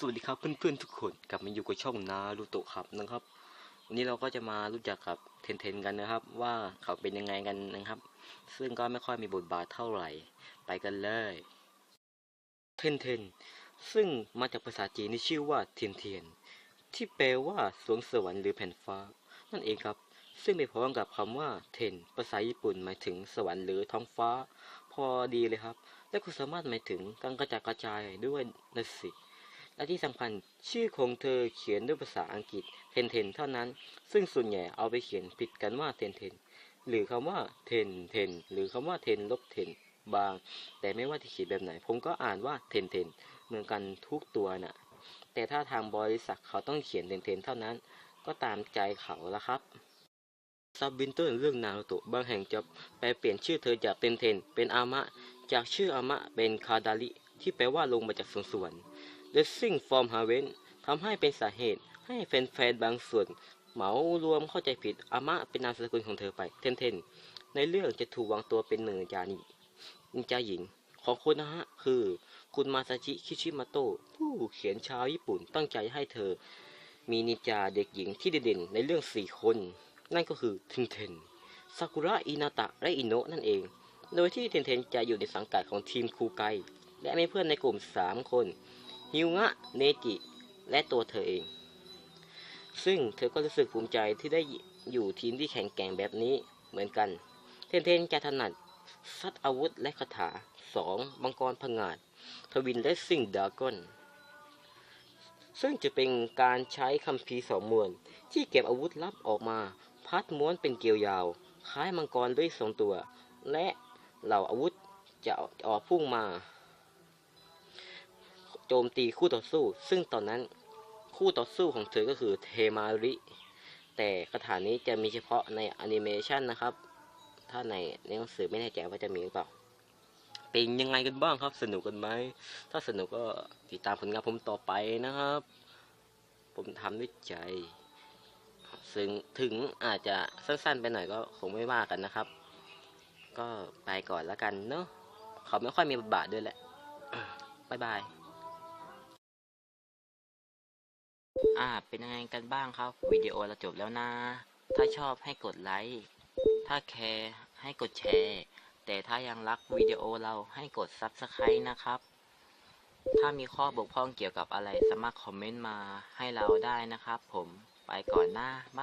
สวัสดีครับเพื่อนๆทุกคนกลับมาอยู่กับช่องนารูโตะครับนะครับ วันนี้เราก็จะมารู้จักกับเทนเทนกันนะครับ ว่าเขาเป็นยังไงกันนะครับ ซึ่งก็ไม่ค่อยมีบทบาทเท่าไหร่ไปกันเลยเทนเทนซึ่งมาจากภาษาจีนที่ชื่อว่าเทียนเทียน ที่แปลว่าสวงสวรรค์หรือแผ่นฟ้า นั่นเองครับ ซึ่งไปพร้อมกับคำว่าเทนภาษาญี่ปุ่นหมายถึงสวรรค์หรือท้องฟ้า พอดีเลยครับ และก็สามารถหมายถึงการกระจัดกระจายด้วยนะสิ และที่สำคัญชื่อของเธอเขียนด้วยภาษาอังกฤษเทนเทนเท่านั้น ซึ่งส่วนใหญ่เอาไปเขียนผิดกันว่าเทนเทนหรือคำว่าเทนเทนหรือคำว่าเทนลบเทนบาง แต่ไม่ว่าจะเขียนแบบไหน ผมก็อ่านว่าเทนเทนเหมือนกันทุกตัวน่ะ แต่ถ้าทางบริษัทเขาต้องเขียนเทนเทนเท่านั้น ก็ตามใจเขาละครับซับวินเตอร์เรื่องนารูโตะบางแห่งจะแปลเปลี่ยนชื่อเธอจากเทนเทนเป็นอามะ จากชื่ออามะเป็นคาดาริที่แปลว่าลงมาจากสวงสวรรค์ Racing from Heaven ทำให้เป็นสาเหตุให้แฟนๆบางส่วน เหมารวมเข้าใจผิดอามะเป็นนามสกุลของเธอไปเทนเทนในเรื่องจะถูกวางตัวเป็นหนึ่งจานินิจาหญิง ของคุณนะฮะ คือ คุณมาซาชิคิชิมาโตะผู้เขียนชาวญี่ปุ่นตั้งใจให้เธอ มีนิจาเด็กหญิงที่เด่นในเรื่องสี่คน นั่นก็คือเทนเทนซากุระอินาตะและอิโนะนั่นเอง โดยที่เทนเทนจะอยู่ในสังกัดของทีมคูไกและมีเพื่อนในกลุ่ม 3 คน ฮิวงะเนจิและตัวเธอเอง ซึ่งเธอก็รู้สึกภูมิใจที่ได้อยู่ทีมที่แข็งแกร่งแบบนี้เหมือนกัน เทนเทนจะถนัดซัดอาวุธและคาถา 2. มังกรผงาด ทวินและซิงดากอน ซึ่งจะเป็นการใช้คัมภีสองมวล ที่เก็บอาวุธลับออกมา พัดม้วนเป็นเกลียวยาว คล้ายมังกรด้วยทรงตัว และเหล่าอาวุธจะออกพุ่งมา โจมตีคู่ต่อสู้ ซึ่งตอนนั้นคู่ต่อสู้ของเธอก็คือเทมาริ แต่คาถานี้จะมีเฉพาะในแอนิเมชันนะครับ ถ้าในในหนังสือไม่แน่ใจว่าจะมีหรือเปล่า เป็นยังไงกันบ้างครับ สนุกกันไหม ถ้าสนุกก็ติดตามผลงานผมต่อไปนะครับ ผมทำด้วยใจซึ่งถึงอาจจะสั้นๆไปหน่อยก็คงไม่ว่ากันนะครับ ก็ไปก่อนแล้วกันเนาะเขาไม่ค่อยมีบทบาทด้วยแหละ บ๊ายบาย อ่า เป็นยังไงกันบ้างครับ วิดีโอเราจบแล้วนะ ถ้าชอบให้กดไลค์ ถ้าแคร์ให้กดแชร์ แต่ถ้ายังรักวิดีโอเราให้กด Subscribe นะครับ ถ้ามีข้อบกพร่องเกี่ยวกับอะไรสามารถคอมเมนต์มาให้เราได้นะครับ ผม ไปก่อนนะบ๊า